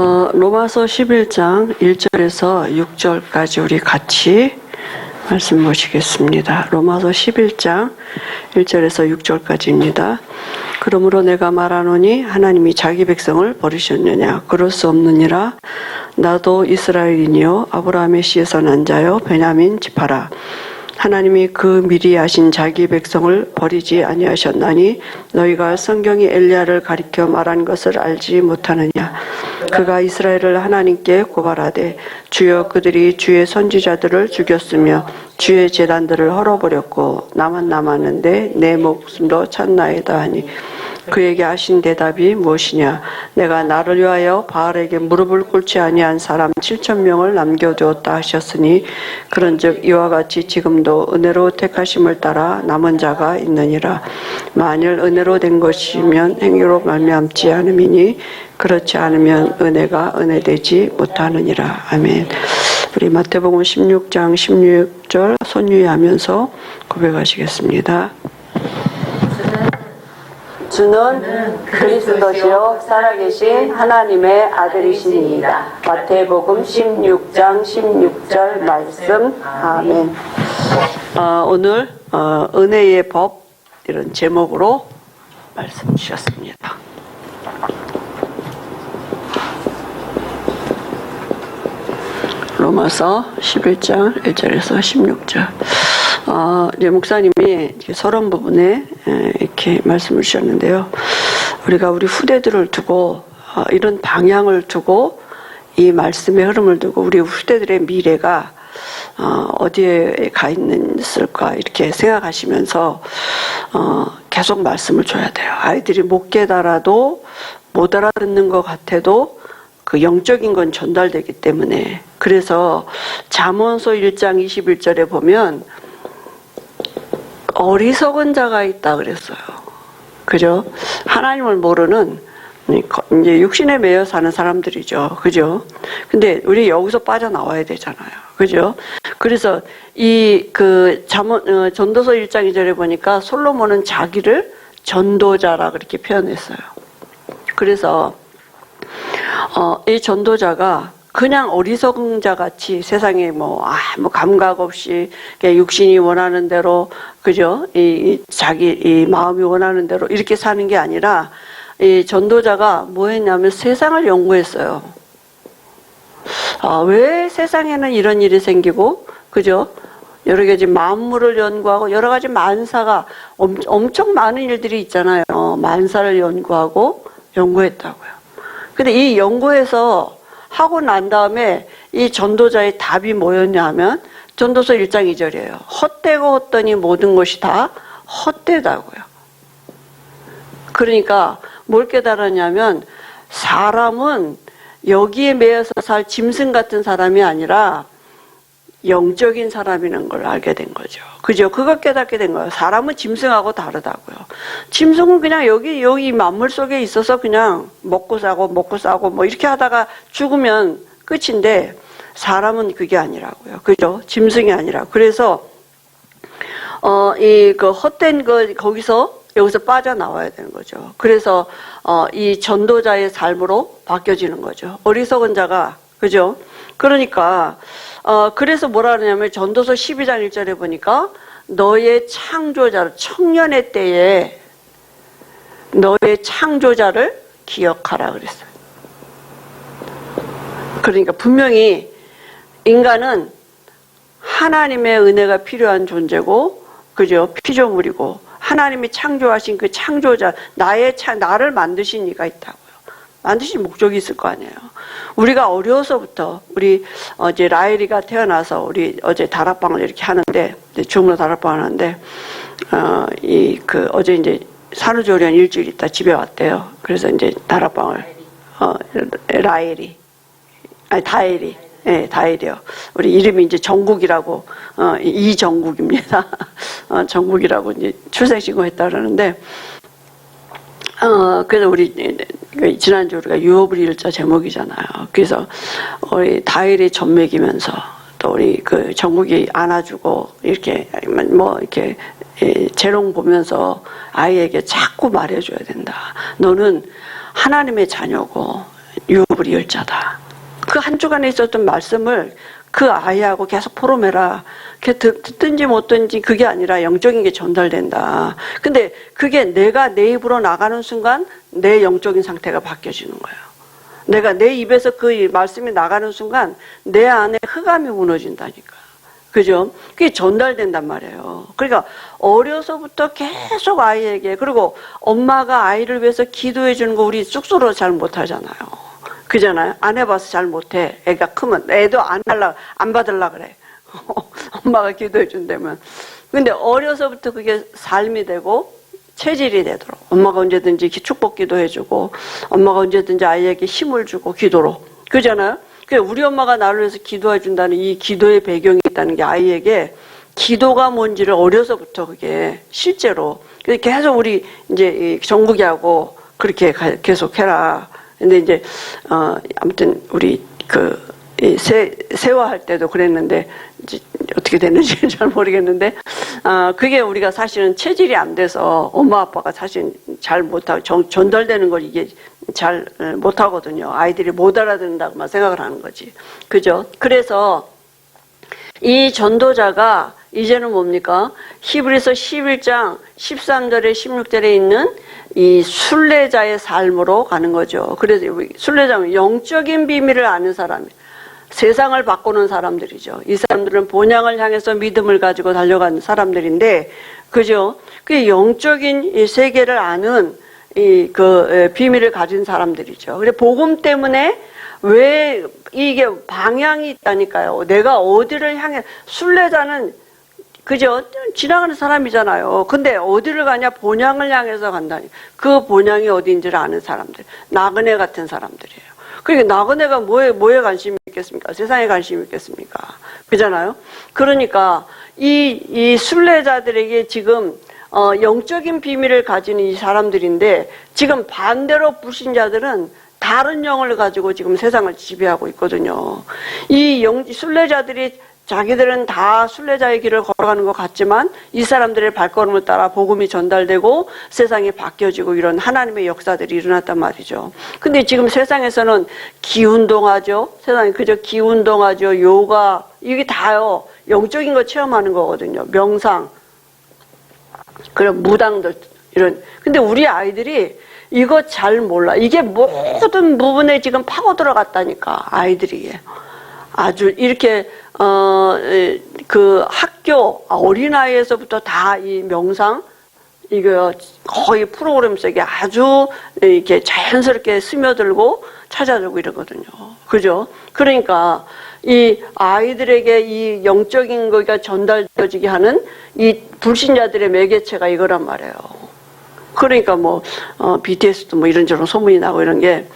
어, 로마서 11장 1절에서 6절까지 우리 같이 말씀 보시겠습니다. 로마서 11장 1절에서 6절까지입니다. 그러므로 내가 말하노니 하나님이 자기 백성을 버리셨느냐? 그럴 수 없느니라. 나도 이스라엘이니요. 아브라함의 씨에서 난 자요. 베냐민 지파라 하나님이 그 미리 하신 자기 백성을 버리지 아니하셨나니 너희가 성경이 엘리야를 가리켜 말한 것을 알지 못하느냐? 그가 이스라엘을 하나님께 고발하되 주여 그들이 주의 선지자들을 죽였으며 주의 재단들을 헐어버렸고 나만 남았는데 내 목숨도 찾나이다 하니 그에게 하신 대답이 무엇이냐? 내가 나를 위하여 바알에게 무릎을 꿇지 아니한 사람 7천 명을 남겨두었다 하셨으니 그런즉 이와 같이 지금도 은혜로 택하심을 따라 남은 자가 있느니라. 만일 은혜로 된 것이면 행위로 말미암지 않음이니 그렇지 않으면 은혜가 은혜되지 못하느니라. 아멘. 우리 마태복음 16장 16절 손유의하면서 고백하시겠습니다. 주는 그리스도시요 살아계신 하나님의 아들이시니이다. 마태복음 16장 16절 말씀. 아멘. 어, 오늘 어, 은혜의 법 이런 제목으로 말씀 주셨습니다. 로마서 11장 1절에서 16절. 어, 이제 목사님이 서론 부분에 에, 이렇게 말씀을 주셨는데요. 우리가 우리 후대들을 두고 어, 이런 방향을 두고 이 말씀의 흐름을 두고 우리 후대들의 미래가 어, 어디에 가 있을까 이렇게 생각하시면서 어, 계속 말씀을 줘야 돼요. 아이들이 못 깨달아도 못 알아듣는 것 같아도 그 영적인 건 전달되기 때문에 그래서 잠언서 1장 21절에 보면 어리석은 자가 있다 그랬어요. 그죠? 하나님을 모르는 이제 육신에 매여 사는 사람들이죠. 그죠? 근데 우리 여기서 빠져나와야 되잖아요. 그죠? 그래서 이 그 잠언 어, 전도서 1장 2절에 보니까 솔로몬은 자기를 전도자라 그렇게 표현했어요. 그래서 어, 이 전도자가 그냥 어리석은 자 같이 세상에 뭐, 아, 뭐 감각 없이 육신이 원하는 대로, 그죠? 이, 이 자기, 이 마음이 원하는 대로 이렇게 사는 게 아니라 이 전도자가 뭐 했냐면 세상을 연구했어요. 아, 왜 세상에는 이런 일이 생기고, 그죠? 여러 가지 만물을 연구하고 여러 가지 만사가 엄, 엄청 많은 일들이 있잖아요. 만사를 연구하고 연구했다고요. 근데 이 연구에서 하고 난 다음에 이 전도자의 답이 뭐였냐 하면 전도서 1장 2절이에요. 헛되고 헛되니 모든 것이 다 헛되다고요. 그러니까 뭘 깨달았냐면 사람은 여기에 매여서 살 짐승 같은 사람이 아니라 영적인 사람이라는 걸 알게 된 거죠. 그죠? 그걸 깨닫게 된 거예요. 사람은 짐승하고 다르다고요. 짐승은 그냥 여기, 여기 만물 속에 있어서 그냥 먹고 사고, 먹고 싸고, 뭐 이렇게 하다가 죽으면 끝인데, 사람은 그게 아니라고요. 그죠? 짐승이 아니라. 그래서, 어, 이, 그 헛된 거, 거기서, 여기서 빠져나와야 되는 거죠. 그래서, 어, 이 전도자의 삶으로 바뀌어지는 거죠. 어리석은 자가, 그죠? 그러니까, 어, 그래서 뭐라 그러냐면 전도서 12장 1절에 보니까 너의 창조자를 청년의 때에 너의 창조자를 기억하라 그랬어요. 그러니까 분명히 인간은 하나님의 은혜가 필요한 존재고 그죠? 피조물이고 하나님이 창조하신 그 창조자 나의 창 나를 만드신 이가 있다고 요. 만드신 목적이 있을 거 아니에요. 우리가 어려서부터 우리 어제 라일이가 태어나서 우리 어제 다락방을 이렇게 하는데 주으로 다락방 하는데 어 이 그 어제 이제 산후조리원 일주일 있다 집에 왔대요. 그래서 이제 다락방을 어 라일이 아니 다일이 예, 네, 다일이요. 우리 이름이 이제 정국이라고 어 이정국입니다. 어 정국이라고 이제 출생신고했다 그러는데 어, 그래서 우리, 지난주 우리가 유업을 일자 제목이잖아요. 그래서 우리 다일이 전맥이면서 또 우리 그 정국이 안아주고 이렇게 뭐 이렇게 재롱 보면서 아이에게 자꾸 말해줘야 된다. 너는 하나님의 자녀고 유업을 이을 자다. 그 한 주간에 있었던 말씀을 그 아이하고 계속 포럼해라. 듣든지 못 듣든지 그게 아니라 영적인 게 전달된다. 근데 그게 내가 내 입으로 나가는 순간 내 영적인 상태가 바뀌어지는 거예요. 내가 내 입에서 그 말씀이 나가는 순간 내 안에 흑암이 무너진다니까. 그죠? 그게 전달된단 말이에요. 그러니까 어려서부터 계속 아이에게 그리고 엄마가 아이를 위해서 기도해 주는 거 우리 쑥스러워 잘 못하잖아요. 그잖아요. 안 해봐서 잘 못해. 애가 크면 애도 안 할라 안 받을라 그래. 엄마가 기도해 준다면. 근데 어려서부터 그게 삶이 되고 체질이 되도록 엄마가 언제든지 축복 기도해주고 엄마가 언제든지 아이에게 힘을 주고 기도로 그잖아요. 그 우리 엄마가 나를 위해서 기도해 준다는 이 기도의 배경이 있다는 게 아이에게 기도가 뭔지를 어려서부터 그게 실제로 계속 우리 이제 이 정국이하고 그렇게 가- 계속 해라. 근데 이제 어 아무튼 우리 그 세, 세화할 때도 그랬는데 이제 어떻게 됐는지 잘 모르겠는데 아 그게 우리가 사실은 체질이 안 돼서 엄마 아빠가 사실 잘 못하고 전- 전달되는 걸 이게 잘 어, 못하거든요. 아이들이 못 알아듣는다고만 생각을 하는 거지. 그죠? 그래서 이 전도자가 이제는 뭡니까? 히브리서 11장 13절에 16절에 있는 이 순례자의 삶으로 가는 거죠. 그래서 이 순례자는 영적인 비밀을 아는 사람이 세상을 바꾸는 사람들이죠. 이 사람들은 본향을 향해서 믿음을 가지고 달려가는 사람들인데, 그죠? 그 영적인 이 세계를 아는 이 그 비밀을 가진 사람들이죠. 그래 복음 때문에 왜 이게 방향이 있다니까요. 내가 어디를 향해 순례자는 그죠? 지나가는 사람이잖아요. 근데 어디를 가냐? 본향을 향해서 간다니. 그 본향이 어디인지를 아는 사람들. 나그네 같은 사람들이에요. 그러니까 나그네가 뭐에, 뭐에 관심이 있겠습니까? 세상에 관심이 있겠습니까? 그잖아요? 그러니까 이, 이 순례자들에게 지금 어, 영적인 비밀을 가진 이 사람들인데 지금 반대로 불신자들은 다른 영을 가지고 지금 세상을 지배하고 있거든요. 이 영, 순례자들이 자기들은 다 순례자의 길을 걸어가는 것 같지만 이 사람들의 발걸음을 따라 복음이 전달되고 세상이 바뀌어지고 이런 하나님의 역사들이 일어났단 말이죠. 근데 지금 세상에서는 기운동하죠. 세상에 그저 기운동하죠. 요가 이게 다요. 영적인 거 체험하는 거거든요. 명상 그런 무당들 이런 근데 우리 아이들이 이거 잘 몰라 이게 모든 부분에 지금 파고 들어갔다니까 아이들이 아주 이렇게 어 그 학교 어린 아이에서부터 다 이 명상 이거 거의 프로그램 속에 아주 이렇게 자연스럽게 스며들고 찾아들고 이러거든요. 그죠? 그러니까 이 아이들에게 이 영적인 거가 전달되어지게 하는 이 불신자들의 매개체가 이거란 말이에요. 그러니까 뭐 어, BTS도 뭐 이런저런 소문이 나고 이런 게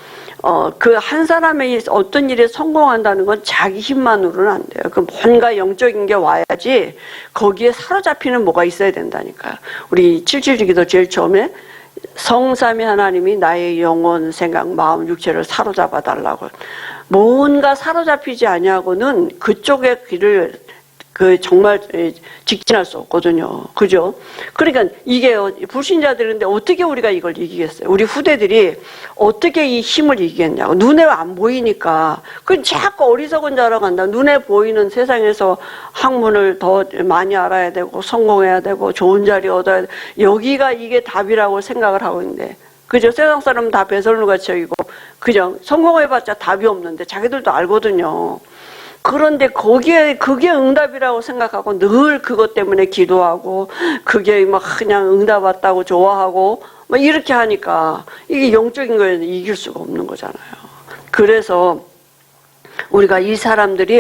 어, 그 한 사람의 어떤 일에 성공한다는 건 자기 힘만으로는 안 돼요. 그 뭔가 영적인 게 와야지 거기에 사로잡히는 뭐가 있어야 된다니까요. 우리 칠칠기도 제일 처음에 성삼위 하나님이 나의 영혼, 생각, 마음, 육체를 사로잡아 달라고. 뭔가 사로잡히지 아니하고는 그쪽의 길을 그 정말 직진할 수 없거든요. 그죠? 그러니까 이게 불신자들인데 어떻게 우리가 이걸 이기겠어요? 우리 후대들이 어떻게 이 힘을 이기겠냐고. 눈에 안 보이니까. 그 자꾸 어리석은 자로 간다. 눈에 보이는 세상에서 학문을 더 많이 알아야 되고 성공해야 되고 좋은 자리 얻어야 돼. 여기가 이게 답이라고 생각을 하고 있는데. 그죠? 세상 사람은 다 배설물같이 여기고, 그죠? 성공해봤자 답이 없는데 자기들도 알거든요. 그런데 거기에 그게 응답이라고 생각하고 늘 그것 때문에 기도하고 그게 막 그냥 응답 왔다고 좋아하고 막 이렇게 하니까 이게 영적인 거에 이길 수가 없는 거잖아요. 그래서 우리가 이 사람들이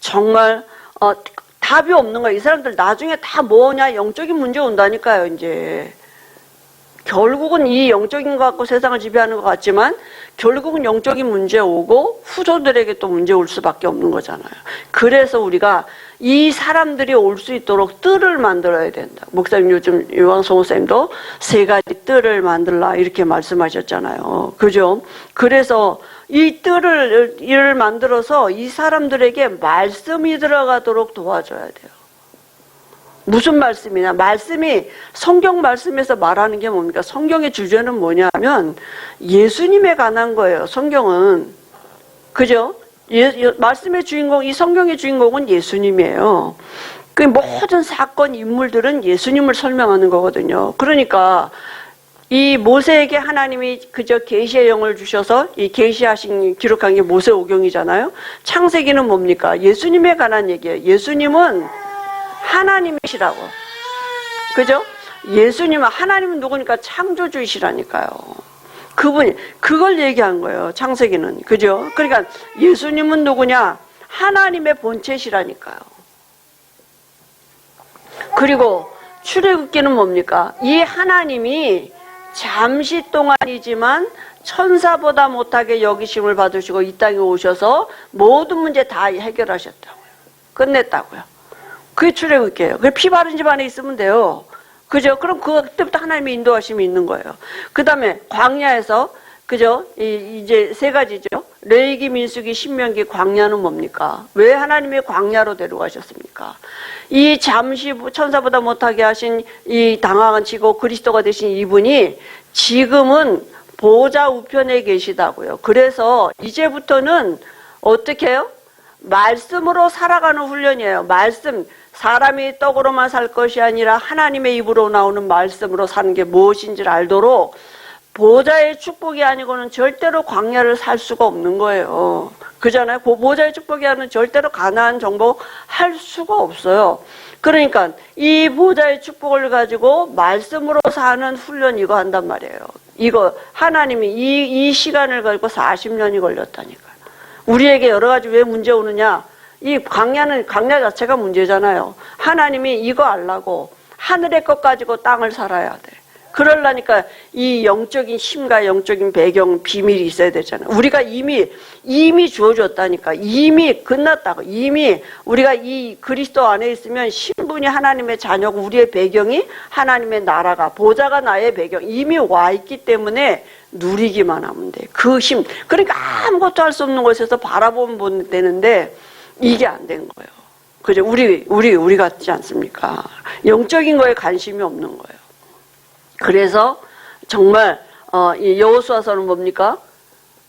정말 어, 답이 없는 거야. 이 사람들 나중에 다 뭐냐 영적인 문제 온다니까요. 이제 결국은 이 영적인 것 갖고 세상을 지배하는 것 같지만 결국은 영적인 문제 오고 후손들에게 또 문제 올 수밖에 없는 거잖아요. 그래서 우리가 이 사람들이 올 수 있도록 뜰을 만들어야 된다. 목사님 요즘 유광성 목사님도 세 가지 뜰을 만들라 이렇게 말씀하셨잖아요. 그죠? 그래서 이 뜰을 을 만들어서 이 사람들에게 말씀이 들어가도록 도와줘야 돼요. 무슨 말씀이냐? 말씀이 성경 말씀에서 말하는 게 뭡니까? 성경의 주제는 뭐냐면 예수님에 관한 거예요. 성경은 그죠? 예, 예, 말씀의 주인공, 이 성경의 주인공은 예수님이에요. 그 모든 사건, 인물들은 예수님을 설명하는 거거든요. 그러니까 이 모세에게 하나님이 그저 계시의 영을 주셔서 이 계시하신 기록한 게 모세 오경이잖아요. 창세기는 뭡니까? 예수님에 관한 얘기예요. 예수님은 하나님이시라고. 그죠? 예수님은 하나님은 누구니까 창조주이시라니까요. 그분이 그걸 얘기한 거예요. 창세기는. 그죠? 그러니까 예수님은 누구냐? 하나님의 본체시라니까요. 그리고 출애굽기는 뭡니까? 이 하나님이 잠시 동안이지만 천사보다 못하게 여기심을 받으시고 이 땅에 오셔서 모든 문제 다 해결하셨다고요. 끝냈다고요. 그게 출애굽기예요. 그게 피 바른 집 안에 있으면 돼요. 그죠? 그럼 그때부터 하나님의 인도하심이 있는 거예요. 그 다음에 광야에서 그죠? 이, 이제 세 가지죠. 레이기, 민수기, 신명기, 광야는 뭡니까? 왜 하나님의 광야로 데려가셨습니까? 이 잠시 천사보다 못하게 하신 이 당황한 치고 그리스도가 되신 이분이 지금은 보좌 우편에 계시다고요. 그래서 이제부터는 어떻게 해요? 말씀으로 살아가는 훈련이에요. 말씀. 사람이 떡으로만 살 것이 아니라 하나님의 입으로 나오는 말씀으로 사는 게 무엇인지를 알도록 보좌의 축복이 아니고는 절대로 광야를 살 수가 없는 거예요. 그잖아요. 보좌의 축복이 아니면 절대로 가나안 정복 할 수가 없어요. 그러니까 이 보좌의 축복을 가지고 말씀으로 사는 훈련 이거 한단 말이에요. 이거 하나님이 이, 이 시간을 가지고 40년이 걸렸다니까요. 우리에게 여러 가지 왜 문제 오느냐? 이 광야는 광야 자체가 문제잖아요. 하나님이 이거 알라고 하늘의 것 가지고 땅을 살아야 돼. 그러려니까 이 영적인 힘과 영적인 배경 비밀이 있어야 되잖아요. 우리가 이미 이미 주어졌다니까 이미 끝났다고 이미 우리가 이 그리스도 안에 있으면 신분이 하나님의 자녀고 우리의 배경이 하나님의 나라가 보좌가 나의 배경 이미 와 있기 때문에 누리기만 하면 돼. 그 힘. 그러니까 아무것도 할 수 없는 곳에서 바라보면 되는데 이게 안 된 거예요. 그죠? 우리 우리 우리 같지 않습니까? 영적인 거에 관심이 없는 거예요. 그래서 정말 어, 이 여호수아서는 뭡니까?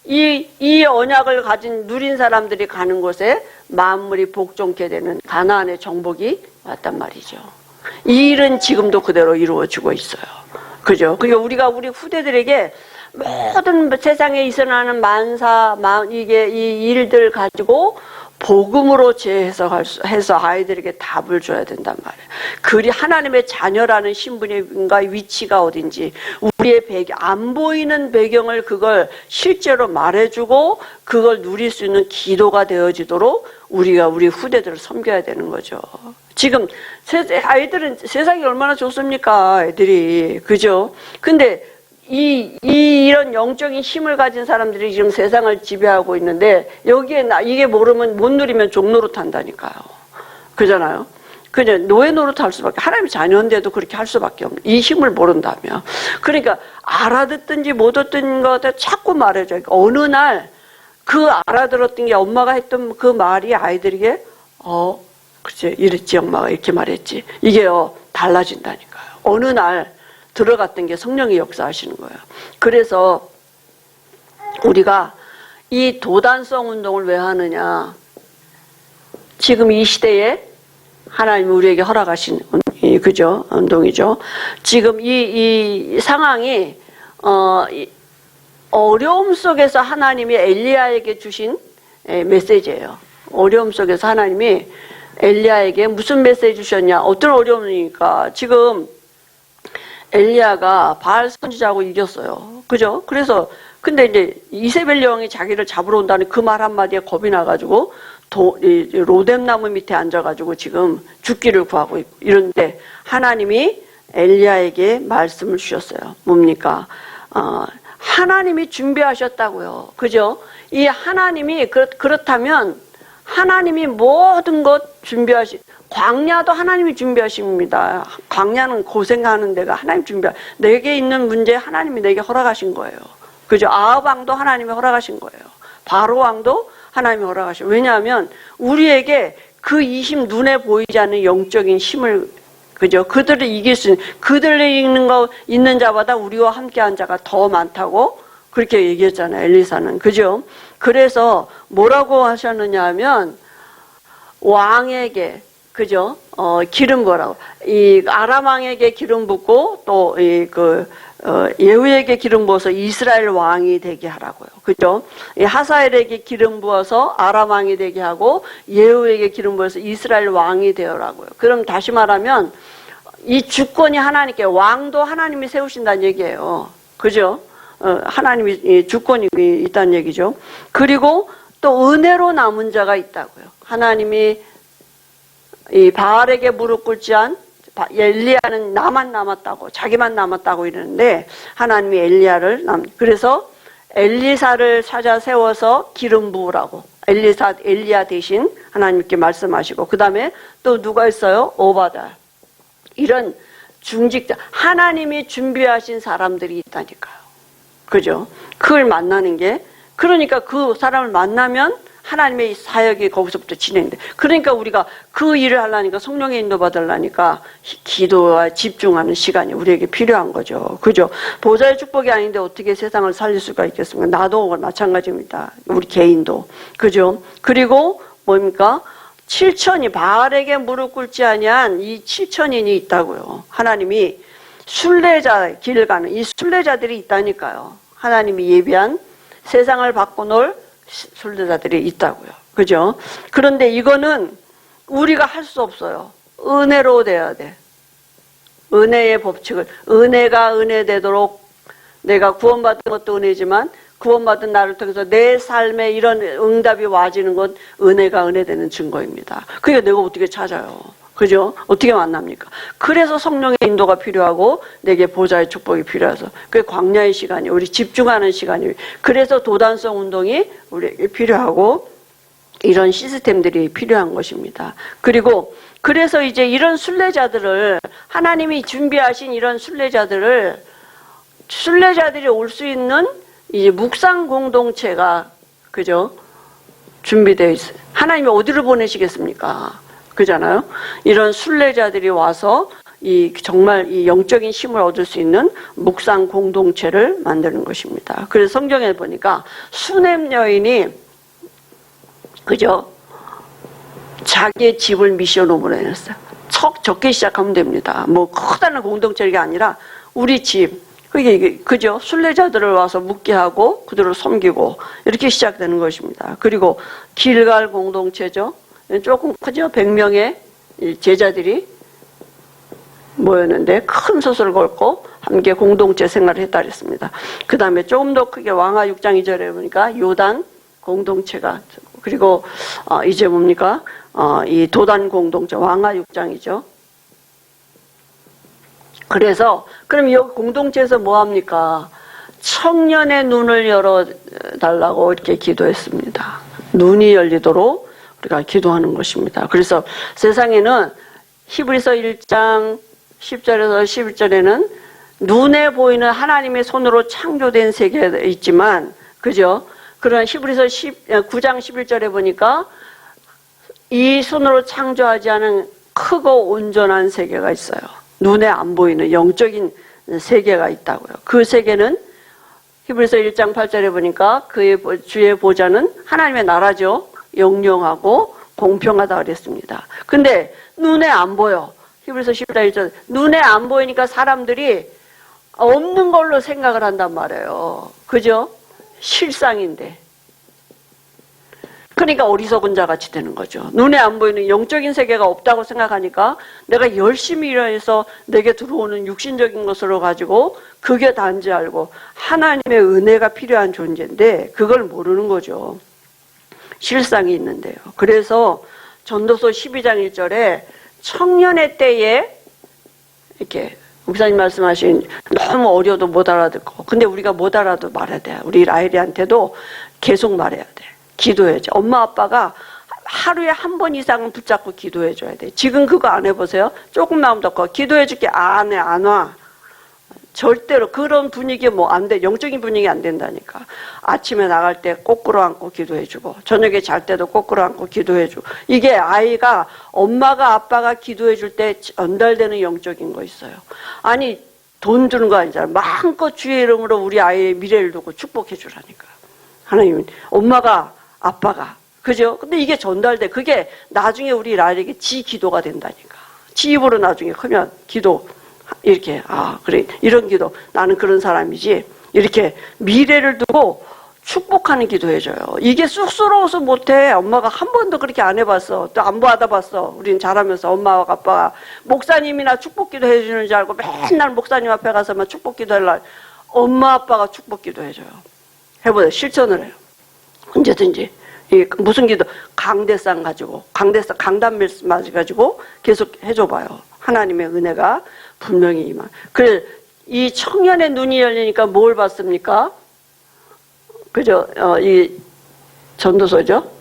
이, 이 언약을 가진 누린 사람들이 가는 곳에 만물이 복종케 되는 가나안의 정복이 왔단 말이죠. 이 일은 지금도 그대로 이루어지고 있어요. 그죠? 그러니까 우리가 우리 후대들에게 모든 세상에 일어나는 만사, 이게 이 일들 가지고 복음으로 재해석할 수, 해서 아이들에게 답을 줘야 된단 말이에요. 그리 하나님의 자녀라는 신분과 위치가 어딘지 우리의 배경 안 보이는 배경을 그걸 실제로 말해주고 그걸 누릴 수 있는 기도가 되어지도록 우리가 우리 후대들을 섬겨야 되는 거죠. 지금 아이들은 세상이 얼마나 좋습니까? 애들이 그죠? 근데 이, 이, 이런 영적인 힘을 가진 사람들이 지금 세상을 지배하고 있는데, 여기에 나, 이게 모르면, 못 누리면 종노릇 한다니까요. 그잖아요? 그냥 노예 노릇 할 수밖에, 하나님의 자녀인데도 그렇게 할 수밖에 없는, 이 힘을 모른다면. 그러니까, 알아듣든지 못 듣든 것에 자꾸. 그러니까 어느 날, 그 알아들었던 게 엄마가 했던 그 말이 아이들에게, 어, 그치, 이랬지, 엄마가 이렇게 말했지. 이게요, 달라진다니까요. 어느 날, 들어갔던 게 성령의 역사하시는 거예요. 그래서 우리가 이 도단성 운동을 왜 하느냐? 지금 이 시대에 하나님이 우리에게 허락하신 그죠 운동이죠. 지금 이, 이 상황이 어, 어려움 속에서 하나님이 엘리야에게 주신 메시지예요. 어려움 속에서 하나님이 엘리야에게 무슨 메시지 주셨냐? 어떤 어려움이니까 지금 엘리야가 바알 선지자하고 이겼어요. 그죠? 그래서 근데 이제 이세벨 여왕이 자기를 잡으러 온다는 그 말 한마디에 겁이 나가지고 도, 로뎀나무 밑에 앉아가지고 지금 죽기를 구하고 있고 이런데 하나님이 엘리야에게 말씀을 주셨어요. 뭡니까? 어, 하나님이 준비하셨다고요. 그죠? 이 하나님이 그렇, 그렇다면 하나님이 모든 것 준비하시 광야도 하나님이 준비하십니다. 광야는 고생하는 데가 하나님 준비. 내게 있는 문제 하나님이 내게 허락하신 거예요. 그죠? 아합 왕도 하나님이 허락하신 거예요. 바로 왕도 하나님이 허락하신. 왜냐하면 우리에게 그 이 힘 눈에 보이지 않는 영적인 힘을 그죠? 그들을 이길 수 있는, 그들을 이기는 거, 있는 자보다 우리와 함께한 자가 더 많다고 그렇게 얘기했잖아요. 엘리사는. 그죠? 그래서 뭐라고 하셨느냐 하면, 왕에게, 그죠? 어, 기름 부으라고. 이 아람 왕에게 기름 붓고, 또, 이, 그, 어, 예후에게 기름 부어서 이스라엘 왕이 되게 하라고요. 그죠? 이 하사엘에게 기름 부어서 아람 왕이 되게 하고, 예후에게 기름 부어서 이스라엘 왕이 되어라고요. 그럼 다시 말하면, 이 주권이 하나님께, 왕도 하나님이 세우신다는 얘기예요. 그죠? 어, 하나님이 이 주권이 있다는 얘기죠. 그리고 또 은혜로 남은 자가 있다고요. 하나님이 이 바알에게 무릎 꿇지 않 바- 엘리야는 나만 남았다고 자기만 남았다고 이러는데 하나님이 엘리야를 남 그래서 엘리사를 찾아 세워서 기름 부으라고 엘리사 엘리야 대신 하나님께 말씀하시고 그다음에 또 누가 있어요? 오바다 이런 중직자 하나님이 준비하신 사람들이 있다니까요. 그죠? 그걸 만나는 게 그러니까 그 사람을 만나면 하나님의 사역이 거기서부터 진행돼. 그러니까 우리가 그 일을 하려니까 성령의 인도 받으려니까 기도와 집중하는 시간이 우리에게 필요한 거죠. 그죠? 보좌의 축복이 아닌데 어떻게 세상을 살릴 수가 있겠습니까? 나도 마찬가지입니다. 우리 개인도. 그죠? 그리고 뭡니까? 7천이 바알에게 무릎 꿇지 아니한 이 7천인이 있다고요. 하나님이 순례자 길 가는 이 순례자들이 있다니까요. 하나님이 예비한 세상을 바꿔놓을 순례자들이 있다고요. 그죠? 그런데 이거는 우리가 할 수 없어요. 은혜로 돼야 돼. 은혜의 법칙을 은혜가 은혜 되도록 내가 구원받은 것도 은혜지만 구원받은 나를 통해서 내 삶에 이런 응답이 와지는 건 은혜가 은혜 되는 증거입니다. 그게 내가 어떻게 찾아요? 그죠? 어떻게 만납니까? 그래서 성령의 인도가 필요하고 내게 보좌의 축복이 필요해서 그게 광야의 시간이 우리 집중하는 시간이 그래서 도단성 운동이 우리에게 필요하고 이런 시스템들이 필요한 것입니다. 그리고 그래서 이제 이런 순례자들을 하나님이 준비하신 이런 순례자들을 순례자들이 올 수 있는 이제 묵상 공동체가 그죠? 준비되어 있어요. 하나님이 어디를 보내시겠습니까? 그잖아요. 이런 순례자들이 와서 이 정말 이 영적인 힘을 얻을 수 있는 묵상 공동체를 만드는 것입니다. 그래서 성경에 보니까 수냄 여인이 그죠? 자기의 집을 미션으로 보내놨어요. 척 적게 시작하면 됩니다. 뭐 커다란 공동체가 아니라 우리 집, 그게 그죠? 순례자들을 와서 묵게 하고 그들을 섬기고 이렇게 시작되는 것입니다. 그리고 길갈 공동체죠. 조금 크죠? 100명의 제자들이 모였는데 큰 소설을 걸고 함께 공동체 생활을 했다 그랬습니다. 그 다음에 조금 더 크게 왕하 6장 2절에 보니까 요단 공동체가 그리고 어, 이제 뭡니까? 어, 이 도단 공동체 왕하 6장이죠. 그래서 그럼 이 공동체에서 뭐 합니까? 청년의 눈을 열어 달라고 이렇게 기도했습니다. 눈이 열리도록 우리가 기도하는 것입니다. 그래서 세상에는 히브리서 1장 10절에서 11절에는 눈에 보이는 하나님의 손으로 창조된 세계가 있지만 그죠? 그런 히브리서 10, 9장 11절에 보니까 이 손으로 창조하지 않은 크고 온전한 세계가 있어요. 눈에 안 보이는 영적인 세계가 있다고요. 그 세계는 히브리서 1장 8절에 보니까 그의 보- 주의 보좌는 하나님의 나라죠. 영영하고 공평하다 그랬습니다. 근데 눈에 안 보여. 히브리서 10장 1절. 눈에 안 보이니까 사람들이 없는 걸로 생각을 한단 말이에요. 그죠? 실상인데. 그러니까 어리석은 자 같이 되는 거죠. 눈에 안 보이는 영적인 세계가 없다고 생각하니까 내가 열심히 일해서 내게 들어오는 육신적인 것으로 가지고 그게 단지 알고 하나님의 은혜가 필요한 존재인데 그걸 모르는 거죠. 실상이 있는데요. 그래서 전도서 12장 1절에 청년의 때에 이렇게 목사님 말씀하신 너무 어려도 못 알아듣고 근데 우리가 못 알아도 말해야 돼. 우리 라이리한테도 계속 말해야 돼. 기도해야지. 엄마 아빠가 하루에 한 번 이상은 붙잡고 기도해 줘야 돼. 지금 그거 안 해보세요? 조금 마음 덮고 기도해 줄게. 아, 안 해, 안 와. 절대로 그런 분위기 뭐안 돼. 영적인 분위기 안 된다니까. 아침에 나갈 때 거꾸로 앉고 기도해주고, 저녁에 잘 때도 거꾸로 앉고 기도해주고. 이게 아이가 엄마가 아빠가 기도해줄 때 전달되는 영적인 거 있어요. 아니, 돈 주는 거 아니잖아. 마음껏 주의 이름으로 우리 아이의 미래를 두고 축복해 주라니까. 하나님, 엄마가, 아빠가. 그죠? 근데 이게 전달돼. 그게 나중에 우리 아이에게 지 기도가 된다니까. 지 입으로 나중에 크면 기도, 이렇게, 아, 그래. 이런 기도. 나는 그런 사람이지. 이렇게 미래를 두고 축복하는 기도 해줘요. 이게 쑥스러워서 못해. 엄마가 한 번도 그렇게 안 해봤어. 또 안 받아 봤어. 우린 잘하면서 엄마와 아빠가 목사님이나 축복 기도 해주는 줄 알고 맨날 목사님 앞에 가서만 축복 기도 할라. 엄마 아빠가 축복 기도 해줘요. 해보세요. 실천을 해요. 언제든지. 이 무슨 기도 강대상 가지고 강대상 강단 맞 가지고 계속 해줘봐요. 하나님의 은혜가 분명히 임한. 그래 이 청년의 눈이 열리니까 뭘 봤습니까? 그죠? 어, 이 전도서죠.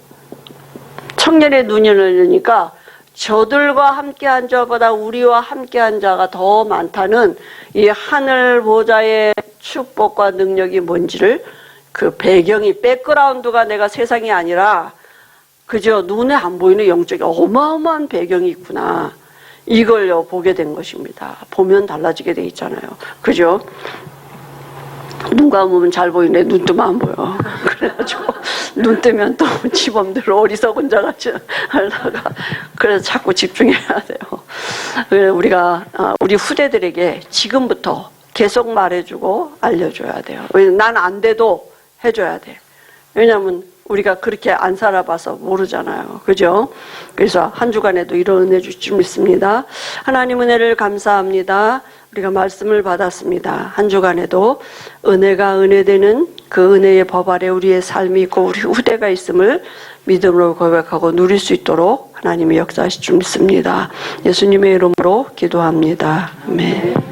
청년의 눈이 열리니까 저들과 함께한 자보다 우리와 함께한 자가 더 많다는 이 하늘 보좌의 축복과 능력이 뭔지를 그 배경이 백그라운드가 내가 세상이 아니라 그저 눈에 안 보이는 영적인 어마어마한 배경이 있구나. 이걸요 보게 된 것입니다. 보면 달라지게 돼 있잖아요. 그죠? 눈 감으면 잘 보이네 눈 뜨면 안 보여. 그래가지고 눈 뜨면 또 지범들 어리석은 자같이 하다가 그래서 자꾸 집중해야 돼요. 우리가 아, 우리 후대들에게 지금부터 계속 말해주고 알려줘야 돼요. 왜냐면 난 안 돼도 해줘야 돼. 왜냐하면 우리가 그렇게 안 살아봐서 모르잖아요. 그죠? 그래서 한 주간에도 이런 은혜 주실 줄 믿습니다. 하나님 은혜를 감사합니다. 우리가 말씀을 받았습니다. 한 주간에도 은혜가 은혜되는 그 은혜의 법 아래 우리의 삶이 있고 우리 후대가 있음을 믿음으로 고백하고 누릴 수 있도록 하나님이 역사하실 줄 믿습니다. 예수님의 이름으로 기도합니다. 아멘.